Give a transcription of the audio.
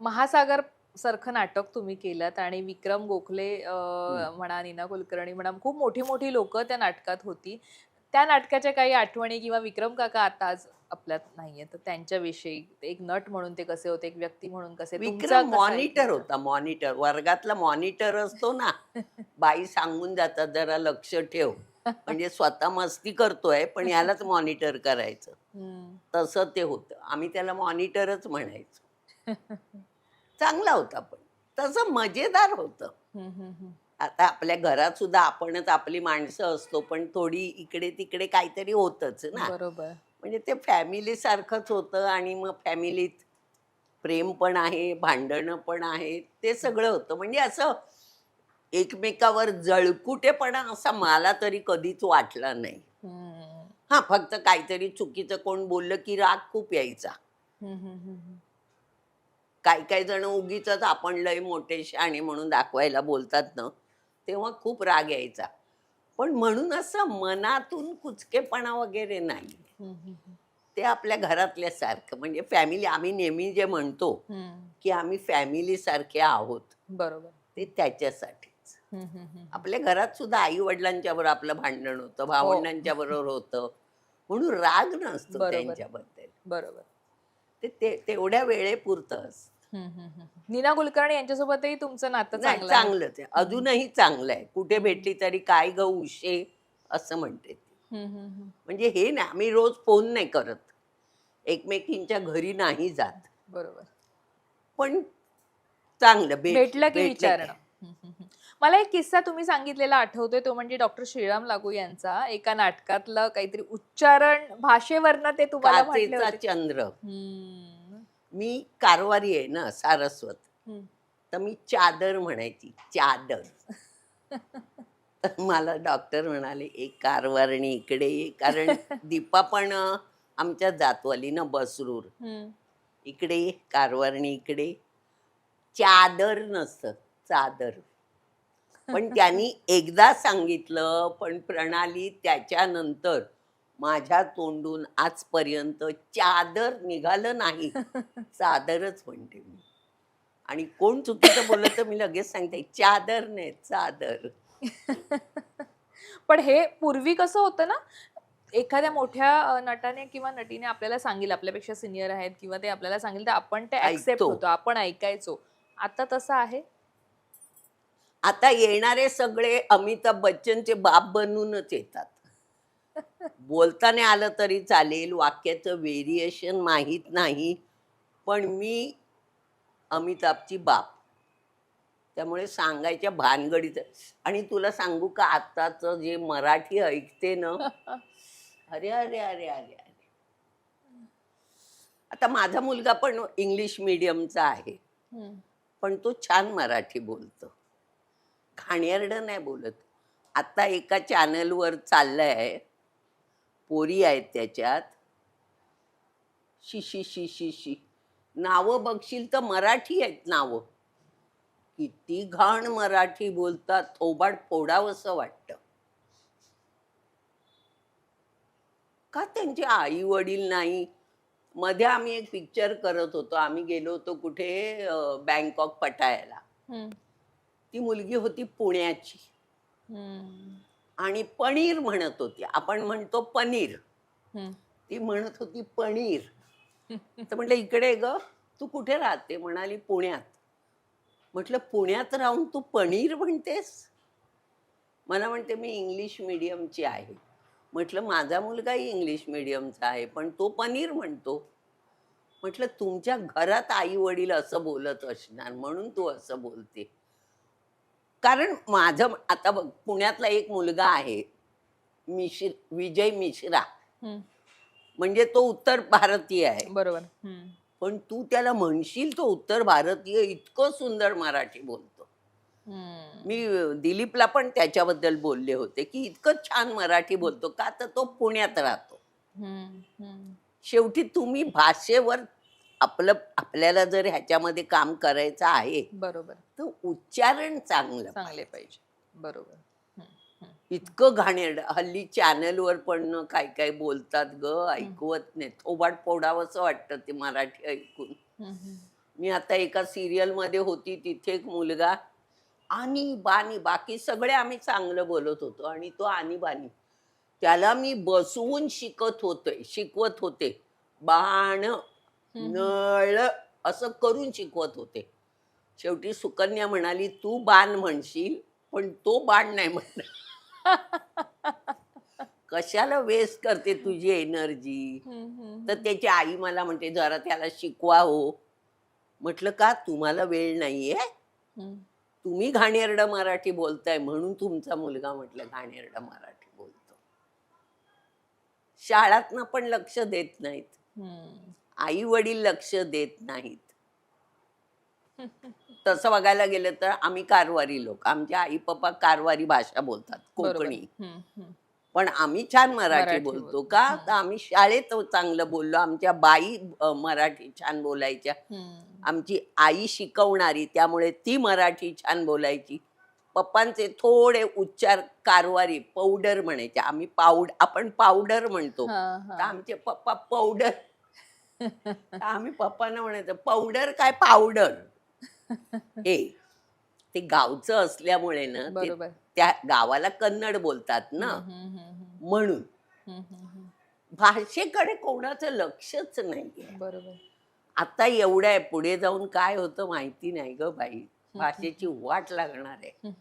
महासागर सारखं नाटक तुम्ही केलं आणि विक्रम गोखले म्हणा नीना कुलकर्णी म्हणा खूप मोठी मोठी लोक त्या नाटकात होती. त्या नाटकाच्या काही आठवणी किंवा विक्रम काका आता आज आपल्यात नाहीये. तर त्यांच्याविषयी एक नट म्हणून ते कसे होते एक व्यक्ती म्हणून कसे विक्रम मॉनिटर? होता मॉनिटर. वर्गातला मॉनिटर असतो ना बाई सांगून जातात जरा लक्ष ठेव. म्हणजे स्वतः मस्ती करतोय पण यालाच मॉनिटर करायचं. तसं ते होतं. आम्ही त्याला मॉनिटरच म्हणायचो. चांगला होता पण. तसं मजेदार होतं. आता आपल्या घरात सुद्धा आपणच आपली माणसं असतो पण थोडी इकडे तिकडे काहीतरी होतच ना. बरोबर. म्हणजे ते फॅमिली सारखंच होतं आणि मग फॅमिलीत प्रेम पण आहे भांडणं पण आहे ते सगळं होतं. म्हणजे असं एकमेकावर जळकुटेपणा असा मला तरी कधीच वाटला नाही. हा फक्त काहीतरी चुकीचं कोण बोललं की राग खूप यायचा. काही काही जण उगीच आपण लय मोठे शाणे म्हणून दाखवायला बोलतात ना तेव्हा खूप राग यायचा. पण म्हणून असं मनातून कुचकेपणा वगैरे नाही. ते आपल्या घरातल्या सारखं म्हणजे फॅमिली आम्ही नेहमी जे म्हणतो. की आम्ही फॅमिली सारखे आहोत. बरोबर. ते त्याच्यासाठीच. आपल्या घरात सुद्धा आई वडिलांच्या बरोबर आपलं भांडण होतं भावंडांच्या बरोबर होतं. म्हणून राग नसतो. त्यांच्याबद्दल. बरोबर. ते ते तेवढ्या वेळेपुरतं असतं. नीना कुलकर्णी यांच्यासोबतही तुमचं नातं नाही चांगलं आहे. चांगलंच आहे अजूनही चांगलं आहे कुठे भेटली तरी काय ग उशे असं म्हणते ती. हम्म, हम्म, हम्म. म्हणजे हे ना आम्ही रोज फोन नाही करत एकमेकींच्या घरी नाही जात बरोबर पण चांगलं भेट- भेटलं की भेटलं विचारणं काय. हम्म, हम्म, हम्म. मला एक किस्सा तुम्ही सांगितलेला आठवतोय तो म्हणजे डॉक्टर श्रीराम लागू यांचा एका नाटकातलं काहीतरी उच्चारण भाषेवरनं ते तुम्हाला म्हटले काचेचा होते चंद्र हम्म, मी कारवारी आहे ना सारस्वत. तर मी चादर म्हणायची चादर. मला डॉक्टर म्हणाले एक कारवारणी इकडे ये. कारण दीपा पण आमच्या जातवाली ना बसरूर. इकडे ये, कारवारणी इकडे चादर नसतं चादर. पण त्यांनी एकदा सांगितलं पण प्रणाली त्याच्यानंतर माझ्या तोंडून आजपर्यंत चादर निघालं नाही. चादरच म्हणते मी. आणि कोण चुकीचं बोललं तर मी लगेच सांगते चादर नाही चादर. पण हे पूर्वी कसं होतं ना एखाद्या मोठ्या नटाने किंवा नटीने आपल्याला सांगितलं आपल्यापेक्षा सिनियर आहेत किंवा ते आपल्याला सांगितलं तर आपण ते ऍक्सेप्ट. होतो आपण ऐकायचो. आता तसं आहे? आता येणारे सगळे अमिताभ बच्चनचे बाप बनूनच येतात. बोलताना आलं तरी चालेल वाक्याचं व्हेरिएशन माहीत नाही. पण मी अमिताभची बाप. त्यामुळे सांगायच्या भानगडीत. आणि तुला सांगू का आत्ताचं जे मराठी ऐकते ना? अरे अरे अरे अरे अरे. आता माझा मुलगा पण इंग्लिश मिडियमचा आहे. पण तो छान मराठी बोलतो. घाणेरडं नाही बोलत. आता एका चॅनलवर चाललंय. पोरी आहेत त्याच्यात. शी शी शी शी शी. नावं बघशील तर मराठी आहेत नावं. किती घाण मराठी बोलतात थोबाड फोडावंसं वाटतं. का त्यांचे आई वडील नाही? मध्ये आम्ही एक पिक्चर करत होतो. आम्ही गेलो होतो कुठे बँकॉक पटायला. ती मुलगी होती पुण्याची. आणि पनीर म्हणत होती. आपण म्हणतो पनीर. ती म्हणत होती पनीर. तर म्हटलं इकडे ग तू कुठे राहते? म्हणाली पुण्यात. म्हटलं पुण्यात राहून तू पनीर म्हणतेस? मला म्हणते मी इंग्लिश मिडियमची आहे. म्हटलं माझा मुलगाही इंग्लिश मिडियमचा आहे पण तो पनीर म्हणतो. म्हटलं तुमच्या घरात आई वडील असं बोलत असणार म्हणून तू असं बोलते. कारण माझं आता बघ पुण्यातला एक मुलगा आहे मिश्र विजय मिश्रा. म्हणजे तो उत्तर भारतीय आहे बरोबर. पण तू त्याला म्हणशील तो उत्तर भारतीय इतकं सुंदर मराठी बोलतो. मी दिलीपला पण त्याच्याबद्दल बोलले होते की इतकं छान मराठी बोलतो का तर तो पुण्यात राहतो. शेवटी तुम्ही भाषेवर आपलं आपल्याला जर ह्याच्यामध्ये काम करायचं आहे बरोबर. तर उच्चारण चांगलं चांगले पाहिजे. बरोबर. इतकं घाणेरडं हल्ली चॅनलवर पण काय काय बोलतात ग ऐकवत नाही थोबाड फोडावंसं वाटतं ते मराठी ऐकून. मी आता एका सिरियलमध्ये होती तिथे एक मुलगा आणि बानी बाकी सगळे आम्ही चांगलं बोलत होतो आणि तो आणि बानी. त्याला मी बसवून शिकत होते शिकवत होते. बाण नळ असं करून शिकवत होते. शेवटी सुकन्या म्हणाली तू बाण म्हणशील पण तो बाण नाही म्हणणार. कशाला वेस्ट करते तुझी एनर्जी तर त्याची आई मला म्हणते जरा त्याला शिकवा हो. म्हटलं का? तुम्हाला वेळ नाहीये? तुम्ही घाणेरडं मराठी बोलताय म्हणून तुमचा मुलगा म्हटलं घाणेरडं मराठी बोलतो. शाळातनं पण लक्ष देत नाहीत. आई वडील लक्ष देत नाहीत. तसं बघायला गेलं तर आम्ही कारवारी लोक. आमचे आई पप्पा कारवारी भाषा बोलतात कोकणी. पण आम्ही छान मराठी बोलतो. का? आम्ही शाळेत चांगलं बोललो. आमच्या बाई मराठी छान बोलायच्या. आमची आई शिकवणारी त्यामुळे ती मराठी छान बोलायची. पप्पांचे थोडे उच्चार कारवारी पावडर म्हणायचे. आम्ही पावड आपण पावडर म्हणतो. तर आमचे पप्पा पावडर आम्ही पप्पांना म्हणायचं पावडर काय पावडर? हे ते गावचं असल्यामुळे ना ते बरोबर. त्या गावाला कन्नड बोलतात ना. म्हणून. भाषेकडे कोणाचं लक्षच नाहीये. बरोबर. आता एवढं आहे पुढे जाऊन काय होतं माहिती नाही ग बाई. भाषेची वाट लागणार आहे.